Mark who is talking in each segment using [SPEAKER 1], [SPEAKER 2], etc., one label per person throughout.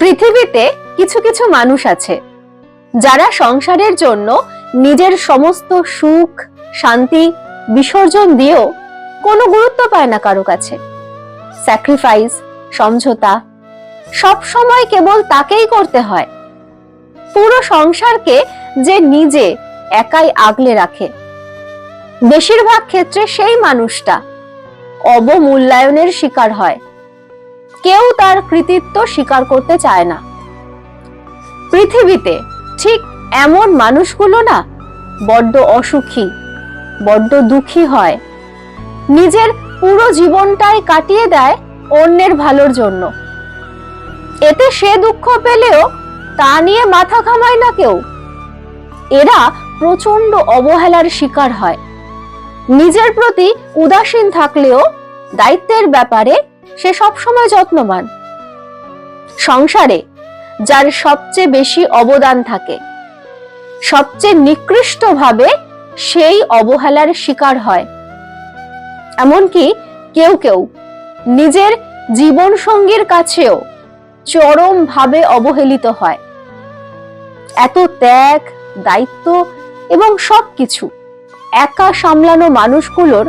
[SPEAKER 1] পৃথিবীতে কিছু কিছু মানুষ আছে, যারা সংসারের জন্য নিজের সমস্ত সুখ, শান্তি, বিসর্জন দিয়েও কোনো গুরুত্ব পায় না কারও কাছে। স্যাক্রিফাইস সমঝোতা, সব সময় কেবল তাকেই করতে হয়। পুরো সংসারকে যে নিজে একাই আগলে রাখে। বেশিরভাগ ক্ষেত্রে সেই মানুষটা অবমূল্যায়নের শিকার হয়। কেউ তার কৃতিত্ব স্বীকার করতে চায় না। পৃথিবীতে ঠিক এমন মানুষগুলো না বড্ড অসুখী, বড্ড দুঃখী হয়। নিজের পুরো জীবনটাই কাটিয়ে দেয় অন্যের ভালোর জন্য। এতে সে দুঃখ পেলেও তা নিয়ে মাথা ঘামায় না কেউ। এরা প্রচণ্ড অবহেলার শিকার হয়। নিজের প্রতি উদাসীন থাকলেও দায়িত্বের ব্যাপারে সে সবসময় যত্নবান। সংসারে যার সবচেয়ে বেশি অবদান থাকে, সবচেয়ে নিকৃষ্টভাবে সেই অবহেলার শিকার হয়। এমনকি কেউ কেউ নিজের জীবন সঙ্গীর কাছেও চরমভাবে অবহেলিত হয়। এত ত্যাগ, দায়িত্ব এবং সবকিছু একা সামলানো মানুষগুলোর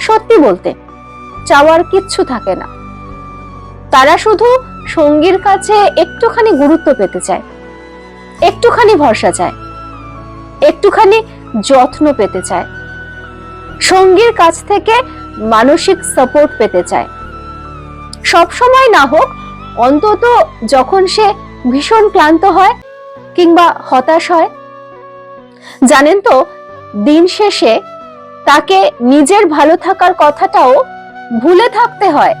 [SPEAKER 1] সত্যি বলতে চাওয়ার কিচ্ছু থাকে না। তারা শুধু সঙ্গীর কাছে একটুখানি গুরুত্ব পেতে চায়, একটুখানি ভরসা চায়, একটুখানি যত্ন পেতে চায়, সঙ্গীর কাছ থেকে মানসিক সাপোর্ট পেতে চায়। সব সময় না হোক, অন্তত যখন সে ভীষণ ক্লান্ত হয় কিংবা হতাশ হয়, জানেন তো, দিন শেষে তাকে নিজের ভালো থাকার কথাটাও ভুলে থাকতে হয়।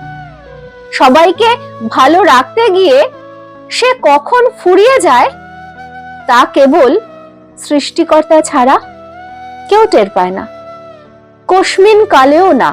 [SPEAKER 1] সবাইকে ভালো রাখতে গিয়ে সে কখন ফুরিয়ে যায় তা কেবল সৃষ্টিকর্তা ছাড়া কেউ টের পায় না। কস্মিন কালেও না।